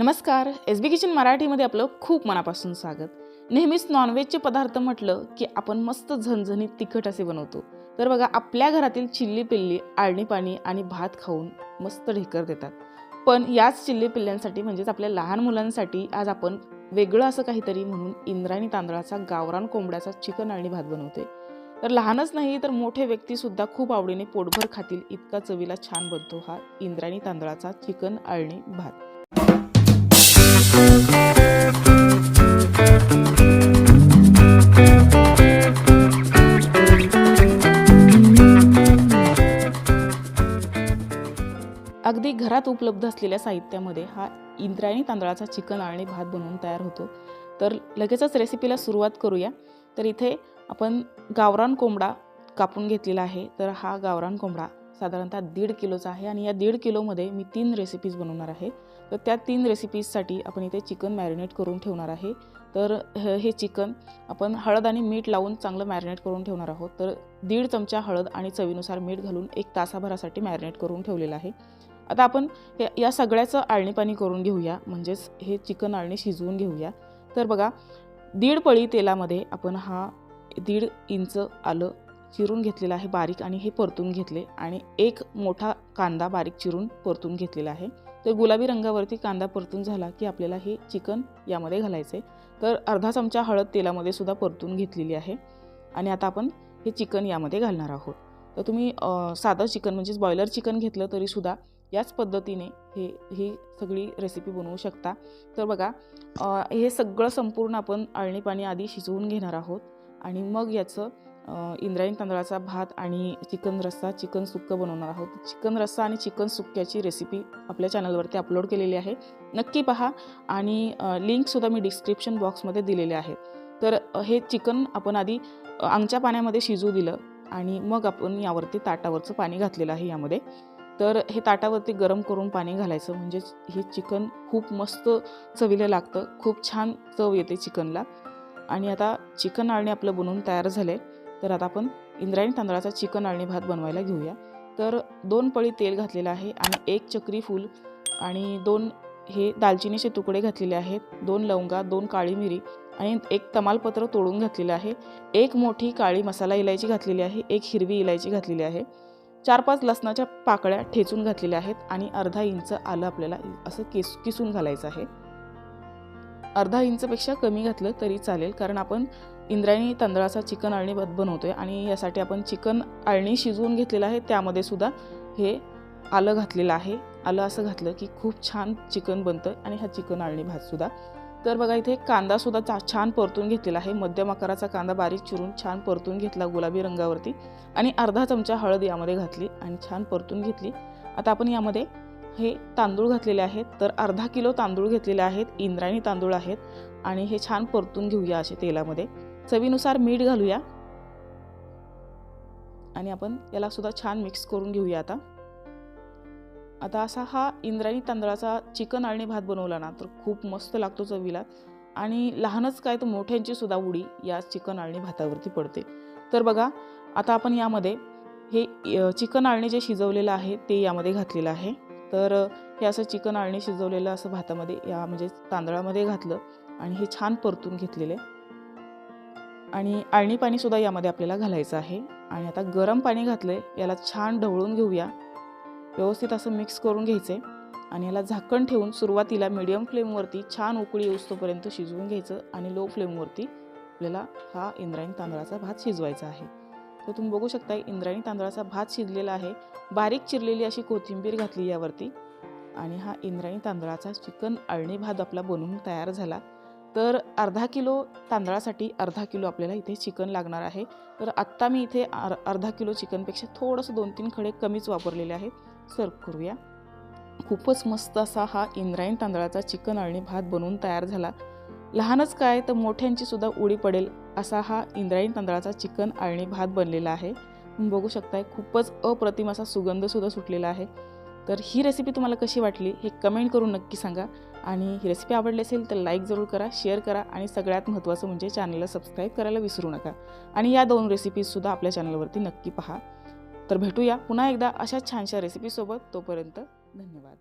नमस्कार. एस बी किचन मराठीमध्ये आपलं खूप मनापासून स्वागत. नेहमीच नॉनव्हेजचे पदार्थ म्हटलं की आपण मस्त झणझणीत तिखट असे बनवतो. तर बघा आपल्या घरातील चिल्ली पिल्ली आळणी पाणी आणि भात खाऊन मस्त ढेकर देतात. पण याच चिल्ली पिल्ल्यांसाठी म्हणजेच आपल्या लहान मुलांसाठी आज आपण वेगळं असं काहीतरी म्हणून इंद्रायणी तांदळाचा गावरान कोंबड्याचा चिकन आळणी भात बनवते तर लहानच नाही तर मोठे व्यक्तीसुद्धा खूप आवडीने पोटभर खातील इतका चवीला छान बनतो हा इंद्रायणी तांदळाचा चिकन आळणी भात. अगदी घरात उपलब्ध असलेल्या साहित्यामध्ये हा इंद्रायणी तांदळाचा चिकन आणि भात बनवून तयार होतो. तर लगेचच रेसिपीला सुरुवात करूया. तर इथे आपण गावरान कोंबडा कापून घेतलेला आहे. तर हा गावरान कोंबडा साधारणतः दीड किलोचा आहे आणि या दीड किलोमध्ये मी तीन रेसिपीज बनवणार आहे. तर त्या तीन रेसिपीजसाठी आपण इथे चिकन मॅरिनेट करून ठेवणार आहे. तर ह- हे चिकन आपण हळद आणि मीठ लावून चांगलं मॅरिनेट करून ठेवणार आहोत. तर दीड चमचा हळद आणि चवीनुसार मीठ घालून एक तासाभरासाठी मॅरिनेट करून ठेवलेलं आहे. आता आपण हे या सगळ्याचं आळणीपाणी करून घेऊया. म्हणजेच हे चिकन आळणी शिजवून घेऊया. तर बघा दीड पळी तेलामध्ये आपण हा दीड इंच आलं चिरून घेतलेलं आहे बारीक आणि हे परतून घेतले आणि एक मोठा कांदा बारीक चिरून परतून घेतलेला आहे. तर गुलाबी रंगावरती कांदा परतून झाला की आपल्याला हे चिकन यामध्ये घालायचं आहे तर अर्धा चमचा हळद तेलामध्ये सुद्धा परतून घेतलेली आहे आणि आता आपण हे चिकन यामध्ये घालणार आहोत. तर तुम्ही साधं चिकन म्हणजेच बॉयलर चिकन घेतलं तरीसुद्धा याच पद्धतीने हे ही सगळी रेसिपी बनवू शकता. तर बघा हे सगळं संपूर्ण आपण अळणी पाणी आधी शिजवून घेणार आहोत. आणि मग याचं इंद्रायणी तांदळाचा भात आणि चिकन रस्सा चिकन सुक्कं बनवणार आहोत. चिकन रस्सा आणि चिकन सुक्क्याची रेसिपी आपल्या चॅनलवरती अपलोड केलेली आहे. नक्की पहा आणि लिंकसुद्धा मी डिस्क्रिप्शन बॉक्समध्ये दिलेले आहेत तर हे चिकन आपण आधी आमच्या पाण्यामध्ये शिजू दिलं आणि मग आपण यावरती ताटावरचं पाणी घातलेलं आहे यामध्ये. तर हे ताटावरती गरम करून पाणी घालायचं. म्हणजेच हे चिकन खूप मस्त चवीला लागतं. खूप छान चव येते चिकनला. आणि आता चिकन आळणी आपलं बनवून तयार झालं आहे तर आता आपण इंद्रायणी तांदळाचा चिकन आळणी भात बनवायला घेऊया. तर दोन पळी तेल घातलेलं आहे आणि एक चक्री फूल आणि दोन हे दालचिनीचे तुकडे घातलेले आहेत. दोन लवंगा दोन काळी मिरी आणि एक तमालपत्र तोडून घातलेलं आहे. एक मोठी काळी मसाला इलायची घातलेली आहे. एक हिरवी इलायची घातलेली आहे. चार पाच लसणाच्या पाकळ्या ठेचून घातलेल्या आहेत आणि अर्धा इंच आलं आपल्याला असं केस किसून घालायचं आहे. अर्धा इंचपेक्षा कमी घातलं तरी चालेल कारण आपण इंद्रायणी तांदळाचा चिकन आळणी भात बनवतोय आणि यासाठी आपण चिकन आळणी शिजवून घेतलेलं आहे त्यामध्ये सुद्धा हे आलं घातलेलं आहे. आलं असं घातलं की खूप छान चिकन बनतं आणि हा चिकन आळणी भातसुद्धा तर बघा इथे कांदासुद्धा चा छान परतून घेतलेला आहे. मध्यम आकाराचा कांदा बारीक चिरून छान परतून घेतला गुलाबी रंगावरती. आणि अर्धा चमचा हळद यामध्ये घातली आणि छान परतून घेतली. आता आपण यामध्ये हे तांदूळ घातलेले आहेत. तर अर्धा किलो तांदूळ घेतलेले आहेत. इंद्रायणी तांदूळ आहेत. आणि हे छान परतून घेऊया असे तेलामध्ये. चवीनुसार मीठ घालूया. आणि आपण याला सुद्धा छान मिक्स करून घेऊया आता. आता असा हा इंद्रायणी तांदळाचा चिकन आळणी भात बनवला ना तर खूप मस्त लागतो चवीला. आणि लहानच काय तर मोठ्यांची सुद्धा उडी या चिकन आळणी भातावरती पडते. तर बघा आता आपण यामध्ये हे चिकन आळणी जे शिजवलेलं आहे ते यामध्ये घातलेलं आहे. तर हे असं चिकन आळणी शिजवलेलं असं भातामध्ये या म्हणजे तांदळामध्ये घातलं आणि हे छान परतून घेतलेले. आणि आळणी पाणीसुद्धा यामध्ये आपल्याला घालायचं आहे. आणि आता गरम पाणी घातलं आहे याला छान ढवळून घेऊया. व्यवस्थित असं मिक्स करून घ्यायचं आहे आणि याला झाकण ठेवून सुरुवातीला मिडियम फ्लेमवरती छान उकळी येऊस्तोपर्यंत शिजवून घ्यायचं आणि लो फ्लेमवरती आपल्याला हा इंद्रायणी तांदळाचा भात शिजवायचा आहे. तर तुम्ही बघू शकता इंद्रायणी तांदळाचा भात शिजलेला आहे. बारीक चिरलेली अशी कोथिंबीर घातली यावरती. आणि हा इंद्रायणी तांदळाचा चिकन अळणी भात आपला बनवून तयार झाला. तर अर्धा किलो तांदळासाठी अर्धा किलो आपल्याला इथे चिकन लागणार आहे. तर आत्ता मी इथे अर्धा किलो चिकनपेक्षा थोडंसं दोन तीन खडे कमीच वापरलेले आहेत. सर्व करूया. खूपच मस्त असा हा इंद्रायण तांदळाचा चिकन अळणी भात बनवून तयार झाला. लहानच काय तर मोठ्यांची सुद्धा उडी पडेल असा हा इंद्रायणी तांदळाचा चिकन अळणी भात बनलेला आहे. तुम्ही बघू शकताय खूपच अप्रतिम असा सुगंधसुद्धा सुटलेला आहे. तर ही रेसिपी तुम्हाला कशी वाटली हे कमेंट करून नक्की सांगा. आणि ही रेसिपी आवडली असेल तर लाईक जरूर करा शेअर करा आणि सगळ्यात महत्त्वाचं म्हणजे चॅनलला सबस्क्राईब करायला विसरू नका. आणि या दोन रेसिपीजसुद्धा आपल्या चॅनलवरती नक्की पहा. तर भेटूया पुन्हा एकदा अशा छानशा रेसिपीसोबत तोपर्यंत धन्यवाद.